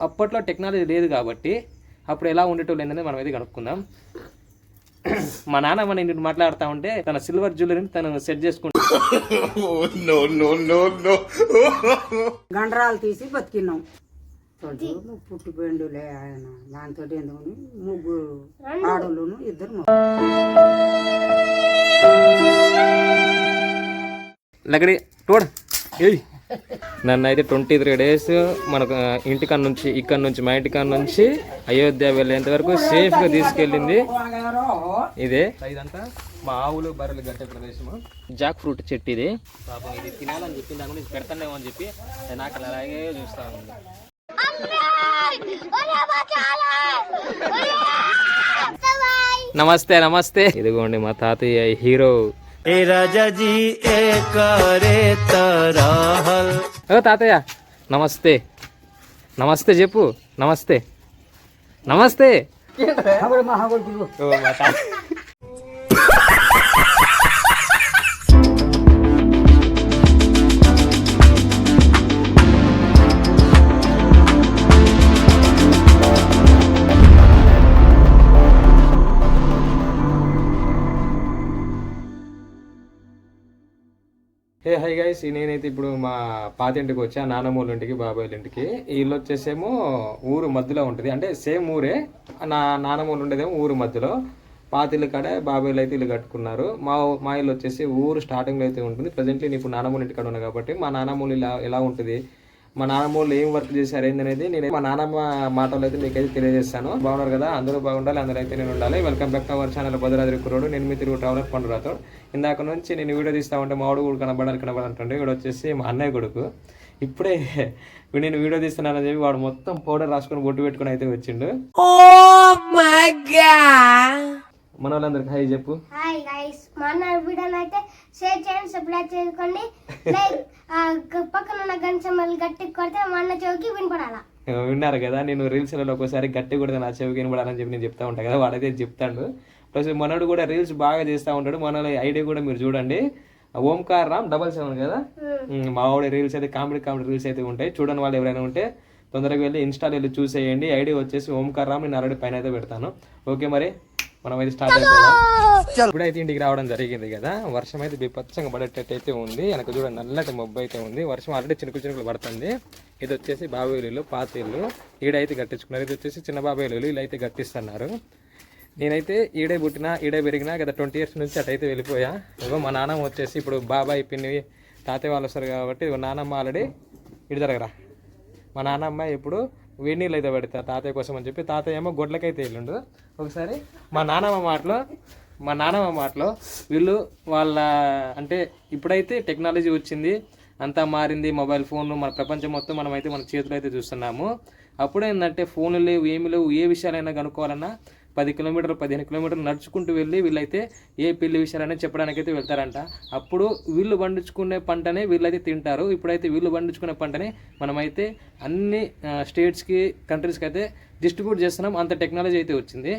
అప్పట్లో టెక్నాలజీ లేదు కాబట్టి అప్పుడు ఎలా ఉండేటోళ్ళు ఏంటనేది మనం అయితే కనుక్కుందాం. మా నాన్న మన ఇంటి మాట్లాడుతూ ఉంటే తన సిల్వర్ జ్యువెలరీని తను సెట్ చేసుకుంటూ గండ్రాలు తీసి బతికినాం తోడు పుట్టిపోయిండులే ఆయన. దాంతో ఎందుకు ముగ్గురు ఆడోళ్ళును ఇద్దరు లగడి తోడు. ఏయ్. నన్ను అయితే ట్వంటీ త్రీ డేస్ మనకు ఇంటికాడ నుంచి ఇక్కడ నుంచి మా ఇంటికాడ నుంచి అయోధ్య వెళ్ళేంత వరకు సేఫ్గా తీసుకెళ్ళింది. ఇదే ఇదంతా మా ఆవులు బర్రెలు గట్టే ప్రదేశము. జాక్ ఫ్రూట్ చెట్టు ఇది. పాపం ఇది తినాలని చెప్పి దాని గురించి పెడతానేమో అని చెప్పి నాకు అలా అలాగే చూస్తా ఉంది నమస్తే నమస్తే. ఇదిగోండి మా తాతయ్య హీరో. ఓ తాతయ్య నమస్తే నమస్తే చెప్పు నమస్తే నమస్తే ఓ మా తాత హే హై గైస్ నేనైతే ఇప్పుడు మా పాత ఇంటికి వచ్చా నాన్నమ్మ ఇంటికి బాబాయ్ ఇంటికి. వీళ్ళు వచ్చేసేమో ఊరు మధ్యలో ఉంటుంది. అంటే సేమ్ ఊరే నా నాన్నమ్మ ఉండేదేమో ఊరు మధ్యలో. పాత ఇల్లు కాడ బాబాయ్లు అయితే ఇల్లు కట్టుకున్నారు. మా మా ఇల్లు వచ్చేసి ఊరు స్టార్టింగ్లో అయితే ఉంటుంది. ప్రజెంట్లీ నేను ఇప్పుడు నాన్నమ్మ ఇంటి కాడ ఉన్నా కాబట్టి మా నాన్నమ్మ ఇలా ఎలా ఉంటుంది? మా నాన్నమ్మ వాళ్ళు ఏం వర్క్ చేశారు ఏందనేది నేను మా నాన్నమ్మ మాటలు అయితే మీకైతే తెలియజేస్తాను. బాగున్నారు కదా? అందరూ బాగుండాలి అందరూ అయితే నేను ఉండాలి. Welcome back to our channel Bhadradri కుర్రోడు. నేను మీ తిరుగు ట్రావెలర్ పండు రాతో ఇందాక నుంచి నేను వీడియో తీస్తా ఉంటే మా వాడు కూడా కనబడాలి కనబడాలంటుండే. వీడు వచ్చేసి మా అన్నయ్య కొడుకు. ఇప్పుడే నేను వీడియో తీస్తున్నానని చెప్పి వాడు మొత్తం పౌడర్ రాసుకొని బొట్టు పెట్టుకుని అయితే వచ్చిండు. Oh మన వాళ్ళందరికి హాయ్ చెప్పు. హాయ్ గైస్ మన వీడియోని అయితే షేర్ చేయండి సబ్స్క్రైబ్ చేసుకోండి. పక్కన ఉన్న గంటలు గట్టి కొడితే మన చెవికి వినపడాలా? విన్నారు కదా నేను రీల్స్లలో ఒకసారి గట్టి కూడా నా చెవికి వినబడాలని చెప్పి నేను చెప్తా ఉంటాను కదా వాడైతే చెప్తాడు. ప్లస్ మనోడు కూడా రీల్స్ బాగా చేస్తూ ఉంటాడు మన ఐడి కూడా మీరు చూడండి. ఓంకార్ రామ్ డబల్ సెవెన్ కదా? మా రీల్స్ అయితే కామెడీ కామెడీ రీల్స్ అయితే ఉంటాయి. చూడని వాళ్ళు ఎవరైనా ఉంటే తొందరగా వెళ్ళి ఇన్స్టాలో వెళ్ళి చూసేయండి. ఐడి వచ్చేసి ఓంకార్ రామ్ నేను ఆల్రెడీ పైన అయితే పెడతాను. ఓకే మరి? మనం అయితే స్టార్ట్ అయిపోదాం ఇప్పుడైతే ఇంటికి రావడం జరిగింది కదా. వర్షం అయితే బీపచ్చంగా పడేటట్టు అయితే ఉంది. వెనక చూడండి నల్లటి మబ్బు అయితే ఉంది. వర్షం ఆల్రెడీ చినుకులు చినుకులు పడుతుంది. ఇది వచ్చేసి బాబాయ్ ఇల్లు పాత ఇల్లు. ఈడైతే కట్టించుకున్నారు. ఇది వచ్చేసి చిన్న బాబాయ్ ఇల్లు. వీళ్ళు అయితే కట్టిస్తున్నారు. నేనైతే ఈడే పుట్టిన ఈడే పెరిగినా గత ట్వంటీ ఇయర్స్ నుంచి అటైతే వెళ్ళిపోయా. ఇగో మా నాన్నమ్మ వచ్చేసి ఇప్పుడు బాబాయ్ పిన్ని తాతయ్య వాళ్ళు వస్తారు కాబట్టి ఇగో నాన్నమ్మ ఆల్రెడీ ఇటు జరగరా. మా నాన్నమ్మ ఇప్పుడు వేడి నీళ్ళు అయితే పెడతా తాతయ్య కోసం అని చెప్పి తాతయ్య ఏమో గొడ్లకైతే వెళ్ళిండు. ఒకసారి మా నాన్నమ్మ మాటలో మా నాన్నమ్మ మాటలో వీళ్ళు వాళ్ళ అంటే ఇప్పుడైతే టెక్నాలజీ వచ్చింది అంతా మారింది మొబైల్ ఫోన్లు మన ప్రపంచం మొత్తం మనం అయితే మన చేతులు అయితే చూస్తున్నాము. అప్పుడు ఏంటంటే ఫోన్లు లేవు ఏమి లేవు ఏ విషయాలైనా కనుక్కోవాలన్నా పది కిలోమీటర్లు పదిహేను కిలోమీటర్లు నడుచుకుంటూ వెళ్ళి వీళ్ళైతే ఏ పెళ్ళి విషయాలనే చెప్పడానికైతే వెళ్తారంట. అప్పుడు వీళ్ళు పండించుకునే పంటనే వీళ్ళైతే తింటారు. ఇప్పుడైతే వీళ్ళు పండించుకునే పంటనే మనమైతే అన్ని స్టేట్స్కి కంట్రీస్కి అయితే డిస్ట్రిబ్యూట్ చేస్తున్నాం. అంత టెక్నాలజీ అయితే వచ్చింది.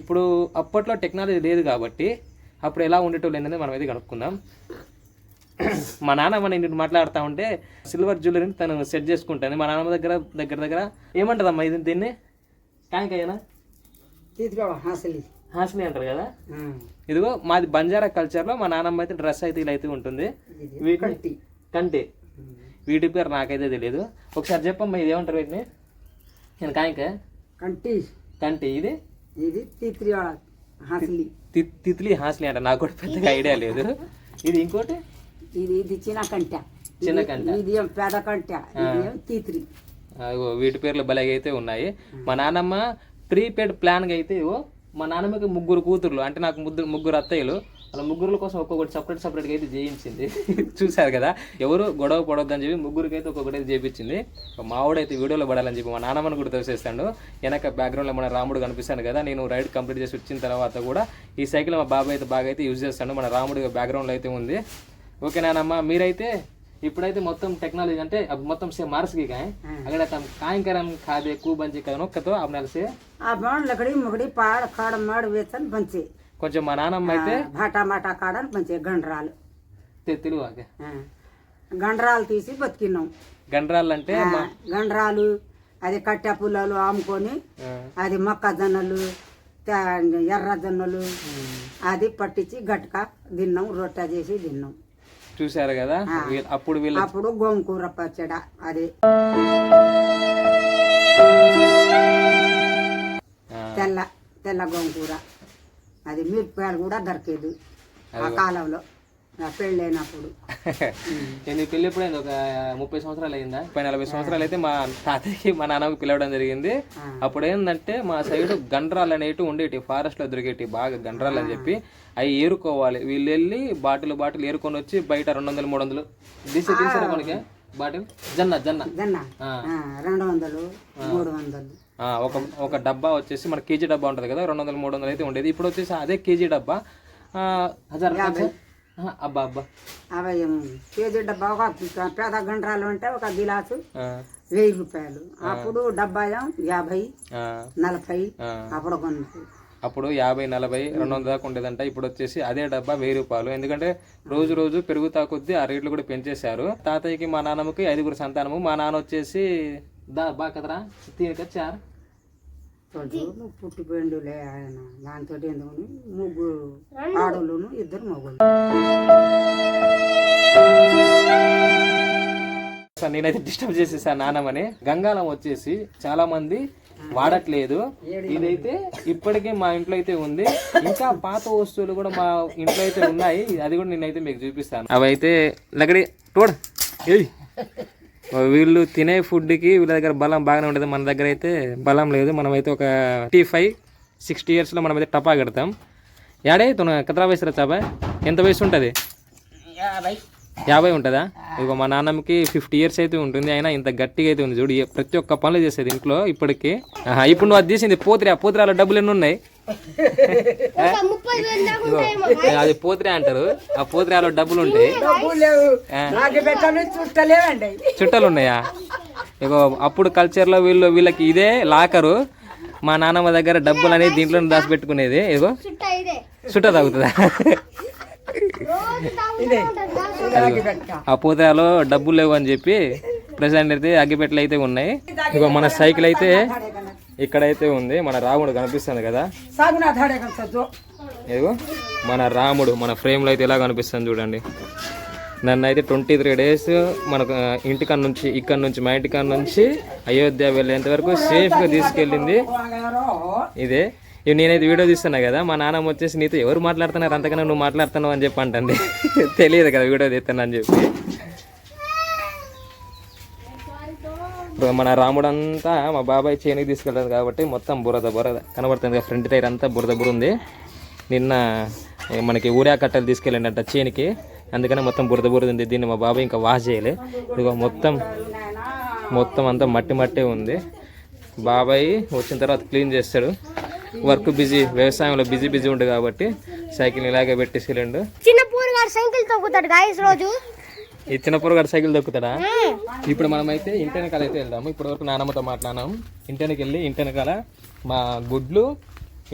ఇప్పుడు అప్పట్లో టెక్నాలజీ లేదు కాబట్టి అప్పుడు ఎలా ఉండేటోళ్ళు ఏంటనేది మనం అయితే కనుక్కుందాం. మా నాన్నమ్మ ఇంటి మాట్లాడుతూ ఉంటే సిల్వర్ జ్యువెలరీని తను సెట్ చేసుకుంటాను మా నాన్నమ్మ దగ్గర దగ్గర దగ్గర ఏమంటదమ్మా ఇది దీన్ని? ట్యాంక్ అయ్యానా హాసిని అంటారు కదా? ఇదిగో మాది బంజారా కల్చర్లో మా నాన్నమ్మ అయితే డ్రెస్ అయితే ఇలా అయితే ఉంటుంది. కంటి. కంటి. వీటి పేరు నాకైతే తెలియదు ఒకసారి చెప్పమ్మా ఇది ఏమంటారు వీటిని? నేను కాయక కంటి. కంటి ఇది? ఇది తీత్రివాడ హాసలి తిత్లీ హాస్లీ అంట. నాకు కూడా పెద్దగా ఐడియా లేదు. ఇది ఇంకోటి? ఇది ఇది చిన్న కంట. చిన్న కంట. ఇది పెద్ద కంట. ఇది తీత్రి. అగో వీటి పేర్లు భలేగా అయితే ఉన్నాయి మా నాన్నమ్మ ప్రీపెయిడ్ ప్లాన్గా అయితే ఇవో మా నాన్నమ్మకి ముగ్గురు కూతుర్లు అంటే నాకు ముగ్గురు ముగ్గురు అత్తయ్యలు అలా ముగ్గురుల కోసం ఒక్కొక్కటి సపరేట్ సపరేట్గా అయితే చేయించింది. చూశారు కదా ఎవరు గొడవ పడొద్దని చెప్పి ముగ్గురికి అయితే ఒక్కొక్కటి అయితే చేయించింది మావాడైతే వీడియోలో పడాలని చెప్పి మా నాన్నమ్మని కూడా తోసేస్తాడు. వెనక బ్యాక్గ్రౌండ్లో మన రాముడు కనిపిస్తాను కదా నేను రైడ్ కంప్లీట్ చేసి వచ్చిన తర్వాత కూడా ఈ సైకిల్ మా బాబాయ్ అయితే బాగా అయితే యూజ్ చేస్తాడు. మన రాముడు బ్యాక్గ్రౌండ్లో అయితే ఉంది. ఓకే నానమ్మ మీరైతే ఇప్పుడైతే మొత్తం టెక్నాలజీ అంటే अब మొత్తం से मार्स की गए अगर हम कायम करम खादे कू बंजी कनो कतो अपने से ఆ బాండ్ లకడి ముగడి పాడ కాడ మాడు వేతన్ పంచే కొంచెం మా నాన్నమ్మ అయితే భాటా మాటా కాడని పంచే గండ్రాలు తె- తెలుగు ఆగే. ఆ. గండ్రాలు తీసి బతికినాం గండ్రాళ్ళు అంటే ఆ, గండ్రాలు అది కట్టె పుల్లలు అమ్ముకొని ఆ. అది మొక్కజొన్నలు తే- ఎర్రజొన్నలు అది పట్టించి గట్క తిన్నాం రొట్టె చేసి తిన్నాం చూశారు కదా? అప్పుడు వీళ్ళ అప్పుడు గోంగూర పచ్చడ అది. తెల్ల తెల్ల గోంగూర. అది మిరపకాయలు కూడా దొరికేది ఆ కాలంలో. పెళ్ళైనప్పుడు. నేను పెళ్ళి ఎప్పుడైంది? ఒక ముప్పై సంవత్సరాలు అయిందా? ముప్పై నలభై సంవత్సరాలు అయితే మా తాతయ్యకి మా నాన్నకి పిలవడం జరిగింది. అప్పుడు ఏంటంటే మా సైడ్ గండ్రాలు అనేటివి ఉండేటి ఫారెస్ట్లో దొరికేటి బాగా గండ్రాలు అని చెప్పి. అవి ఏరుకోవాలి. వీళ్ళు వెళ్ళి బాటిల్ బాటిల్ ఏరుకొని వచ్చి బయట రెండు వందలు మూడు వందలు. తీసి తీసారా మనకి బాటిల్? జన్న జన్న. జన్న. రెండు వందలు మూడు వందలు. ఆ, ఒక ఒక డబ్బా వచ్చేసి మన కేజీ డబ్బా ఉంటుంది కదా రెండు వందలు మూడు వందలు అయితే ఉండేది. ఇప్పుడు వచ్చేసి అదే కేజీ డబ్బా. హజార్ అబ్బా అబ్బా. అవి కేజీ డబ్బా ఒక పేద గండ్రాలు అంటే ఒక గిలాసు వెయ్యి రూపాయలు. అప్పుడు డబ్బా యాభై నలభై. అప్పుడు కొన్ని అప్పుడు యాభై నలభై రెండు వందల దాకా ఉండేదంట. ఇప్పుడు వచ్చేసి అదే డబ్బా వెయ్యి రూపాయలు. ఎందుకంటే రోజు రోజు పెరుగుతా కొద్దీ ఆ రేట్లు కూడా పెంచేశారు. తాతయ్యకి మా నాన్నమ్మకి ఐదుగురు సంతానము. మా నాన్న వచ్చేసి దా బా కదరా తీరుకొచ్చారు తోడు పుట్టిపోయిండులే ఆయన. దాంతో ఎందుకు ముగ్గురు ఆడోళ్ళును ఇద్దరు మొగుళ్ళు. సార్ నేనైతే డిస్టర్బ్ చేసేసాను నాన్నమని గంగాలం వచ్చేసి చాలా మంది వాడట్లేదు. ఇదైతే ఇప్పటికే మా ఇంట్లో అయితే ఉంది. ఇంకా పాత వస్తువులు కూడా మా ఇంట్లో అయితే ఉన్నాయి. అది కూడా నేనైతే మీకు చూపిస్తాను. అవి అయితే లగడి తోడు. ఏయ్. వీళ్ళు తినే ఫుడ్కి వీళ్ళ దగ్గర బలం బాగానే ఉండదు మన దగ్గర అయితే బలం లేదు. మనమైతే ఒక ఫిఫ్టీ ఫైవ్ సిక్స్టీ ఇయర్స్లో మనమైతే టపా కడతాం. యాడే? తున కతరా వయసు చాబా? ఎంత వయసు ఉంటుంది? యాభై. ఉంటుందా? ఇక మా నాన్నమ్మకి ఫిఫ్టీ ఇయర్స్ అయితే ఉంటుంది. అయినా ఇంత గట్టిగా అయితే ఉంది. చూడు ప్రతి ఒక్క పనులు చేసేది ఇంట్లో ఇప్పటికి. ఇప్పుడు నువ్వు అది తీసింది పోతిరా. పోతిరాలో డబ్బులు ఎన్ని ఉన్నాయి? ఒక ముప్పై వేలు దాకా ఉంటాయేమో అది పోతిరా అంటారు. ఆ పోతిరాలో డబ్బులు ఉంటాయి చుట్టలేవండి. చుట్టాలు ఉన్నాయా ఇగో అప్పుడు కల్చర్లో వీళ్ళు వీళ్ళకి ఇదే లాకరు. మా నాన్నమ్మ దగ్గర డబ్బులు అనేది దీంట్లో దాచిపెట్టుకునేది. ఇగో చుట్ట ఇదే. చుట్ట తాగుతుందా? ఆ పూతలో డబ్బులు లేవు అని చెప్పి ప్రజెంట్ అయితే అగ్గిపెట్టెలు అయితే ఉన్నాయి. ఇగో మన సైకిల్ అయితే ఇక్కడైతే ఉంది మన రాముడు కనిపిస్తుంది కదా? ఇదిగో మన రాముడు మన ఫ్రేమ్లో అయితే ఎలా కనిపిస్తుంది చూడండి. నన్ను అయితే ట్వంటీ త్రీ డేస్ మనకు ఇంటికాడ నుంచి ఇక్కడ నుంచి మా ఇంటికాడ నుంచి అయోధ్య వెళ్ళేంత వరకు సేఫ్గా తీసుకెళ్ళింది. ఇదే. ఇవి నేనైతే వీడియో తీస్తున్నా కదా మా నాన్నమ్మ వచ్చేసి నీతో ఎవరు మాట్లాడుతున్నారు అంతకన్నా నువ్వు మాట్లాడుతున్నావు అని చెప్పి అంటుంది. తెలియదు కదా వీడియో తీస్తున్నా అని చెప్పి. ఇప్పుడు మన రాముడు అంతా మా బాబాయ్ చేనికి తీసుకెళ్ళారు కాబట్టి మొత్తం బురద బురద కనబడుతుంది కదా ఫ్రంట్ టైర్ అంతా బురద బురద ఉంది. నిన్న మనకి ఊరా కట్టలు తీసుకెళ్ళండి చేనికి. అందుకనే మొత్తం బురద బురద ఉంది. దీన్ని మా బాబాయ్ ఇంకా వాష్ చేయలే. ఇదిగో మొత్తం మొత్తం అంతా మట్టి మట్టే ఉంది. బాబాయ్ వచ్చిన తర్వాత క్లీన్ చేస్తాడు. వర్క్ బిజీ వ్యవసాయంలో బిజీ బిజీ ఉండు కాబట్టి సైకిల్ ఇలాగే పెట్టేసి చిన్న పూరగాడు సైకిల్ తొక్కుతాడు గాయస్ రోజు. ఈ చిన్న పొరగాడు సైకిల్ దొక్కుతాడా? ఇప్పుడు మనమైతే ఇంటి వెనకాల అయితే వెళ్దాము. ఇప్పటి వరకు నాన్నమ్మతో మాట్లాడినాం. ఇంటి వెనక వెళ్ళి ఇంటి వెనకాల మా గుడ్లు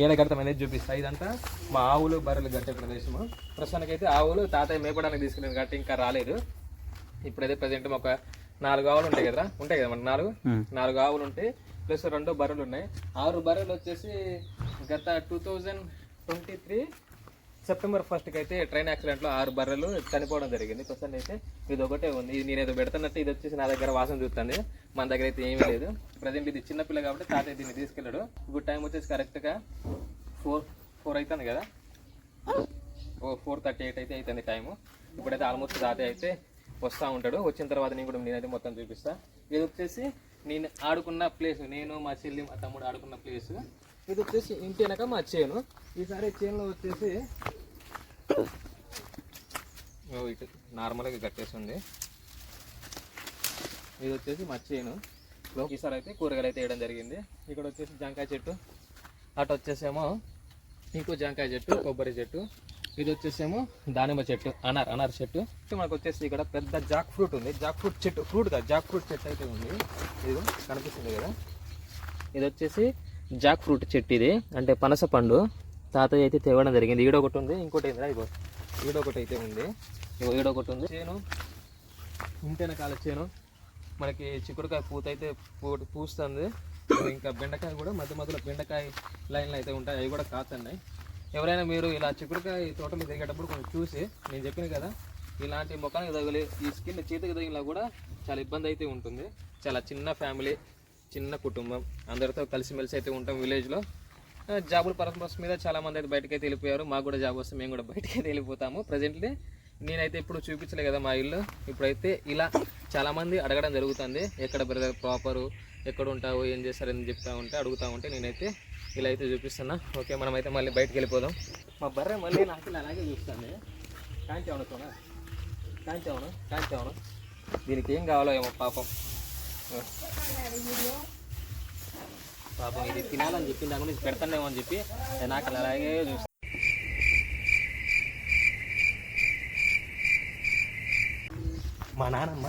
ఏడ కడతాం అనేది చూపిస్తా. ఇదంతా మా ఆవులు బర్రెలు గట్టే ప్రదేశము ప్రస్తుతానికి అయితే ఆవులు తాతయ్య మేపడానికి తీసుకెళ్ళింది కాబట్టి ఇంకా రాలేదు. ఇప్పుడైతే ప్రజెంట్ ఒక నాలుగు ఆవులు ఉంటాయి కదా ఉంటాయి కదా మన నాలుగు? నాలుగు ఆవులు ఉంటాయి. ప్లస్ రెండు బర్రెలు ఉన్నాయి. ఆరు బర్రెలు వచ్చేసి గత two thousand twenty three September ఫస్ట్కి అయితే ట్రైన్ యాక్సిడెంట్లో ఆరు బర్రెలు చనిపోవడం జరిగింది. ప్రస్తుతం అయితే ఇది ఒకటే ఉంది. ఇది నేను ఏదో పెడుతున్నట్టు ఇది వచ్చేసి నా దగ్గర వాసన చూస్తుంది. మన దగ్గర అయితే ఏమీ లేదు. ప్రజెంట్ ఇది చిన్నపిల్ల కాబట్టి తాతయ్య దీన్ని తీసుకెళ్ళాడు. ఇప్పుడు టైం వచ్చేసి కరెక్ట్గా ఫోర్ ఫోర్ అవుతుంది కదా? ఓ ఫోర్ థర్టీ ఎయిట్ అయితే అవుతుంది టైము ఇప్పుడైతే ఆల్మోస్ట్ తాతయ్య అయితే వస్తూ ఉంటాడు. వచ్చిన తర్వాత నేను కూడా నేనైతే మొత్తం చూపిస్తాను ఇది వచ్చేసి నేను ఆడుకున్న ప్లేస్ నేను మా చెల్లి మా తమ్ముడు ఆడుకున్న ప్లేస్ ఇది వచ్చేసి ఇంటి వెనక మా చేను ఈసారి చేనులో వచ్చేసి ఓ ఇటు నార్మల్గా కట్టేసి ఉంది ఇది వచ్చేసి మా చేను ఈసారి అయితే కూరగాయలు అయితే వేయడం జరిగింది. ఇక్కడ వచ్చేసి జాంకాయ చెట్టు. అటు వచ్చేసేమో ఇంకో జాంకాయ చెట్టు కొబ్బరి చెట్టు. ఇది వచ్చేసేమో దానిమ్మ చెట్టు అనార్ అనార్ చెట్టు. మనకు వచ్చేసి ఇక్కడ పెద్ద జాక్ ఫ్రూట్ ఉంది. జాక్ ఫ్రూట్ చెట్టు ఫ్రూట్ కాదు జాక్ ఫ్రూట్ చెట్టు అయితే ఉంది. ఇది కనిపిస్తుంది కదా. ఇది వచ్చేసి జాక్ ఫ్రూట్ చెట్టు ఇది. అంటే పనస పండు. తాతయ్య అయితే తేవడం జరిగింది. ఈడ ఒకటి ఉంది ఇంకోటి ఏందిరా ఇగో. ఈడ ఒకటి అయితే ఉంది. ఇగో ఈడ ఒకటి ఉంది. చేను. ఇంతైన కాల చేను. మనకి చిక్కుడుకాయ పూత అయితే పూ పూస్తుంది. ఇంకా బెండకాయ కూడా మధ్య మధ్యలో బెండకాయ లైన్లు అయితే ఉంటాయి. అవి కూడా కాతున్నాయి ఎవరైనా మీరు ఇలా చిక్కుడుకాయ తోటలు తిరిగేటప్పుడు కొంచెం చూసి నేను చెప్పిన కదా ఇలాంటి మొక్కలకు తగిలి ఈ స్కిన్ చేతికి తగిలినా కూడా చాలా ఇబ్బంది అయితే ఉంటుంది. చాలా చిన్న ఫ్యామిలీ. చిన్న కుటుంబం. అందరితో కలిసిమెలిసి అయితే ఉంటాం విలేజ్లో. జాబుల పర్పస్ మీద చాలామంది అయితే బయటకైతే వెళ్ళిపోయారు. మాకు కూడా జాబ్ వస్తే మేము కూడా బయటకైతే వెళ్ళిపోతాము. ప్రజెంట్లీ నేనైతే ఇప్పుడు చూపించలే కదా మా ఇల్లు. ఇప్పుడైతే ఇలా చాలామంది అడగడం జరుగుతుంది. ఎక్కడ బ్రదర్ ప్రాపరు ఎక్కడ ఉంటావు ఏం చేస్తారని చెప్తా ఉంటే అడుగుతా ఉంటే నేనైతే ఇలా అయితే చూపిస్తున్నా. ఓకే మనం అయితే మళ్ళీ బయటకు వెళ్ళిపోదాం. మా బర్రె మళ్ళీ నాకు ఇలా అలాగే చూస్తుంది. కాంతి అవును సోనా? కాంతి అవును? కాంతి అవును? దీనికి ఏం కావాలో ఏమో పాపం. పాపం ఇది తినాలని చెప్పింది దాని గురించి పెడతానేమో అని చెప్పి నాకు అలా అలాగే చూస్తాను మా నాన్నమ్మ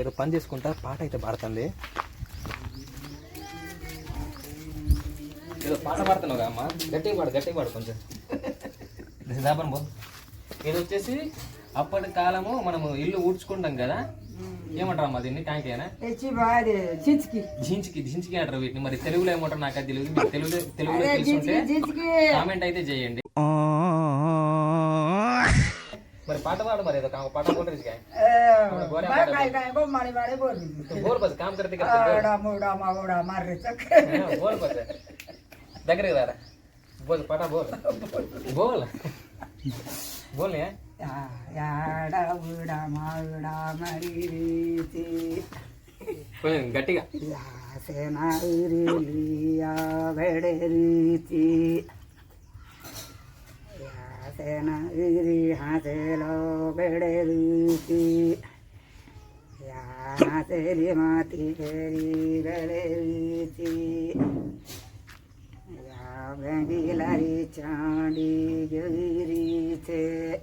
ఏదో పని చేసుకుంటా పాట అయితే పాడుతుంది. ఏదో పాట పాడుతున్నావు అమ్మ? గట్టిగా పాడు గట్టిగా పాడు కొంచెం. దాపన్ బో ఇది వచ్చేసి అప్పటి కాలము మనము ఇల్లు ఊడ్చుకుంటాం కదా ఏమంటారు అమ్మా దీన్ని కాంకేనా తెచ్చి బాది చిచ్కి జించికి జించికి అంటారు వీటిని మరి తెలుగులో ఏమంటారు నాకు అది తెలియదు మీకు తెలుగు తెలుగులో తెలుసుంటే చిచ్కి కామెంట్ అయితే చేయండి మరి పాట పాడు మరి ఏదో కా- పాట పాడు రిజ్గా मारी मारी बोल तो बोल बस काम करते करते आड़ा मुड़ा मावड़ा मार रे चक हाँ, बोल बस దగ్గరికి రారా బోల్ పాట బోల్ బోల్ బోల్ ఏ యాడా ఉడా మావడా మరి రీతి కొంచెం గట్టిగా యాసేన ఇరిలియా వెడే రీతి యాసేన ఇరి హాసేలో వెడే రీతి యాసేలి మాతి హేరి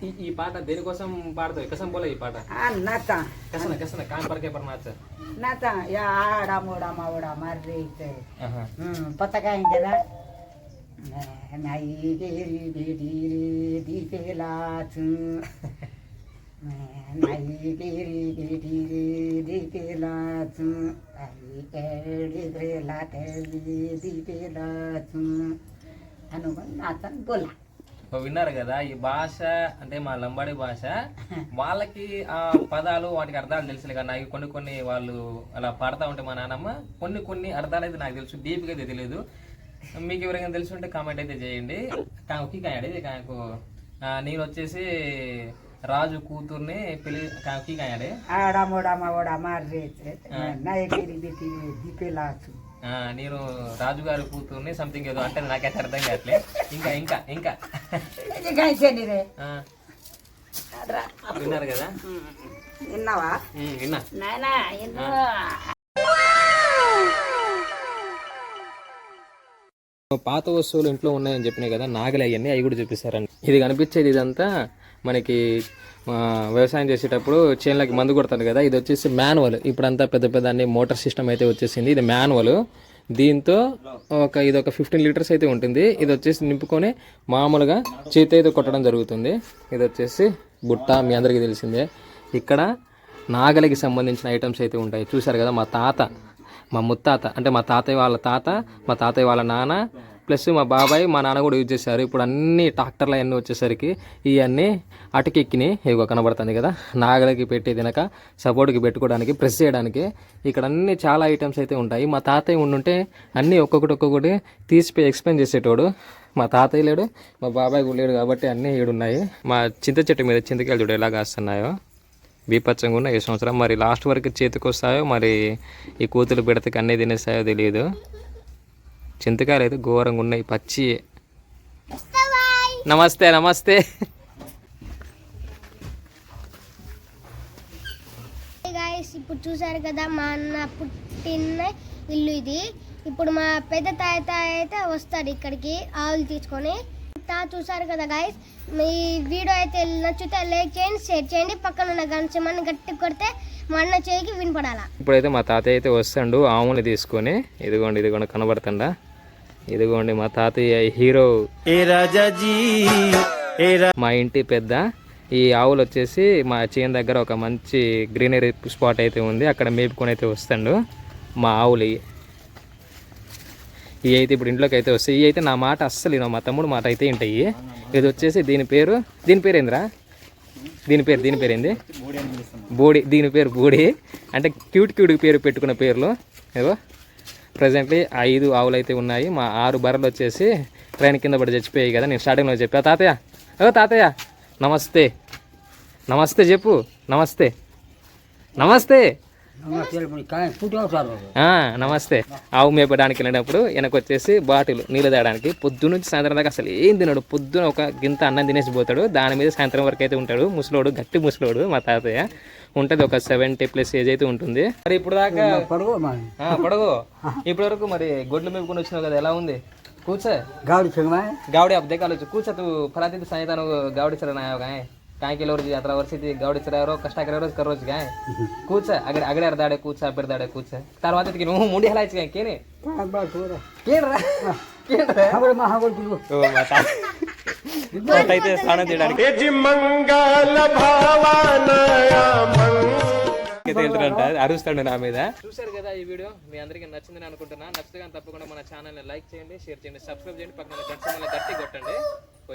ఈ ఈ పాట దేనికోసం పాడతావు కసం బోలే ఈ పాట అన్నత కసన కసన కాన్ పరకే పర్ నాచ నత యాడ మూడ మావడ మర్రీతే పతకాయ కదా నాయి గేరి బేడిరి దీపెలాచు నాయి గేరి బేడిరి దీపెలాచు అయి ఏడి గ్రేలాటెలి దీపెలాచు అనుకుని విన్నారు కదా ఈ భాష అంటే మా లంబాడి భాష వాళ్ళకి ఆ పదాలు వాటికి అర్థాలు తెలుసులే కానీ నాకు కొన్ని కొన్ని వాళ్ళు అలా పాడుతూ ఉంటే మా నాన్నమ్మ కొన్ని కొన్ని అర్థాలు అయితే నాకు తెలుసు డీప్గా అయితే తెలియదు మీకు ఎవరైనా తెలిసి ఉంటే కామెంట్ అయితే చేయండి. కాకి కాయడి ఇది కాకు. నేను వచ్చేసి రాజు కూతుర్ని పెళ్ళి కాకి కాయడి. ఆడ మూడ మావడ మర్రీతే నాయి గేరి బేడిరి దీపెలాచు ఆ, నేను రాజుగారి కూతుర్ని సంథింగ్ ఏదో అంటే నాకైతే అర్థం కావట్లే ఇంకా ఇంకా ఇంకా. విన్నారు కదా? విన్నావా? విన్నా. పాత వస్తువులు ఇంట్లో ఉన్నాయని చెప్పినాయి కదా నాగలి అవన్నీ అవి కూడా చూపిస్తారండి ఇది కనిపించేది ఇదంతా మనకి వ్యవసాయం చేసేటప్పుడు చేనులకి మందు కొడతారు కదా ఇది వచ్చేసి మాన్యువల్. ఇప్పుడంతా పెద్ద పెద్ద అన్ని మోటార్ సిస్టమ్ అయితే వచ్చేసింది ఇది మాన్యువల్. దీంతో ఒక ఇది ఒక ఫిఫ్టీన్ లీటర్స్ అయితే ఉంటుంది. ఇది వచ్చేసి నింపుకొని మామూలుగా చేతి అయితే కొట్టడం జరుగుతుంది. ఇది వచ్చేసి బుట్ట మీ అందరికీ తెలిసిందే. ఇక్కడ నాగలికి సంబంధించిన ఐటమ్స్ అయితే ఉంటాయి. చూశారు కదా మా తాత మా ముత్తాత అంటే మా తాతయ్య వాళ్ళ తాత మా తాతయ్య వాళ్ళ నాన్న ప్లస్ మా బాబాయ్ మా నాన్న కూడా యూజ్ చేశారు. ఇప్పుడు అన్ని ట్రాక్టర్లు అన్నీ వచ్చేసరికి ఇవన్నీ అటకెక్కినాయి. ఇగో కనబడుతుంది కదా. నాగలికి పెట్టి తినక సపోర్ట్కి పెట్టుకోవడానికి ప్రెస్ చేయడానికి ఇక్కడ అన్ని చాలా ఐటమ్స్ అయితే ఉంటాయి. మా తాతయ్య ఉండుంటే అన్నీ ఒక్కొక్కటి ఒక్కొక్కటి తీసిపోయి ఎక్స్ప్లెయిన్ చేసేటోడు. మా తాతయ్య లేడు మా బాబాయ్ కూడా లేడు కాబట్టి అన్నీ ఈడున్నాయి మా చింత చెట్టు మీద చింతకాయలు చూడు ఎలా కాస్తున్నాయో. బీపచ్చంగా ఉన్న ఈ సంవత్సరం. మరి లాస్ట్ వరకు చేతికి వస్తాయో మరి ఈ కూతులు బిడతకి అన్నీ తినేస్తాయో తెలియదు. చింతకాయలు అయితే ఘోరంగా ఉన్నాయి పచ్చి. నమస్తే నమస్తే గాయస్ ఇప్పుడు చూసారు కదా మా అన్న పుట్టిన ఇల్లు ఇది. ఇప్పుడు మా పెద్ద తాత అయితే వస్తాడు ఇక్కడికి ఆవులు తీసుకొని. తా చూసారు కదా గాయస్ మీ వీడియో అయితే నచ్చితే లైక్ చేయండి షేర్ చేయండి. పక్కన ఉన్న గంచమని గట్టి కొడితే మా అన్న చేయికి వినపడాలా? ఇప్పుడైతే మా తాతయ్య అయితే వస్తాడు ఆవుని తీసుకొని. ఇదిగోండి ఇదిగోండి కనబడుతుండా ఇదిగోండి మా తాతయ్య హీరో. మా ఇంటి పెద్ద ఈ ఆవులు వచ్చేసి మా చేను దగ్గర ఒక మంచి గ్రీనరీ స్పాట్ అయితే ఉంది అక్కడ మేపుకొని అయితే వస్తాడు మా ఆవులు. ఇవి అయితే ఇప్పుడు ఇంట్లోకి అయితే వస్తాయి ఇవి అయితే నా మాట అస్సలు. మా తమ్ముడు మాట అయితే ఉంటాయి ఇది వచ్చేసి దీని పేరు దీని పేరు ఏందిరా? దీని పేరు దీని పేరు ఏంది? బోడి దీని పేరు బోడి. అంటే క్యూట్ క్యూట్ పేరు పెట్టుకున్న పేర్లు. ఏవో? ప్రజెంట్లీ ఐదు ఆవులు అయితే ఉన్నాయి. మా ఆరు బర్రెలు వచ్చేసి ట్రైన్ కింద పడి చచ్చిపోయాయి కదా నేను స్టార్టింగ్లో చెప్పా. తాతయ్య ఓ తాతయ్య నమస్తే. నమస్తే చెప్పు నమస్తే. నమస్తే. నమస్తే. ఆవు మేపడానికి వెళ్ళినప్పుడు వెనక వచ్చేసి బాటిల్ నీళ్ళు తేడానికి పొద్దున్న నుంచి సాయంత్రం దాకా అసలు ఏం తినడు. పొద్దున ఒక గింత అన్నం తినేసి పోతాడు. దాని మీద సాయంత్రం వరకు అయితే ఉంటాడు. ముసలోడు గట్టి ముసలోడు మా తాతయ్య. ఉంటది ఒక సెవెంటీ ప్లస్ ఏజ్ అయితే ఉంటుంది. మరి ఇప్పుడు దాకా పడగో ఇప్పటి వరకు మరి గొడ్లు మేపుకుని వచ్చినావు కదా ఎలా ఉంది? కూర్చో. గావడి గావడి అబ్దే కాలేజ్ కూర్చో తూ ఫలాతి సాయంత్రం గావడి సరే నాయో ಕಾಯಿ ಕೆಲವ್ರು ಅದರ ವರ್ಷಿತಿ ಗೌಡಿ ಸರವರು ಕಷ್ಟಕರವರು ಕರೋಜ್ ಗಾಯ ಕೂಚ ಅಗಡೆ ಅಗಡೆ ಅರ್ದಾಡೆ ಕೂಚ ಬೆರ್ದಾಡೆ ಕೂಚ ತಾರ ವಾದಕ್ಕೆ ನೀವು ಮುಂಡಿ ಹಲಾಯ್ಚ ಗಾಯ ಕೇನೆ ಕೇಳ್ರ ಕೇಳ್ರ ಅವಳು ಮಹಾಗೋಳ್ತಿವು ಓ ಮಾತಾ ಗೊತ್ತೈತೆ ಸಾಣದಿಡಾಡಿ ಮಂಗಲ ಭಾವನಯ ಮಂಗ అయితే వెళ్తాడంట అరుస్తాడు నా మీద. చూశారు కదా ఈ వీడియో? మీ అందరికీ నచ్చిందని అనుకుంటున్నా. నచ్చితే కానీ తప్పకుండా మన ఛానల్ని లైక్ చేయండి షేర్ చేయండి సబ్స్క్రైబ్ చేయండి. పక్కన గంట గట్టి కొట్టండి.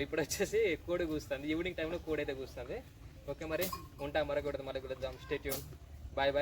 ఇప్పుడు వచ్చేసి కోడి కూస్తుంది. ఈవినింగ్ టైంలో కోడి అయితే కూస్తుంది. ఓకే మరి ఉంటా మరొకటి మరొకటి స్టేట్యూన్ బాయ్ బాయ్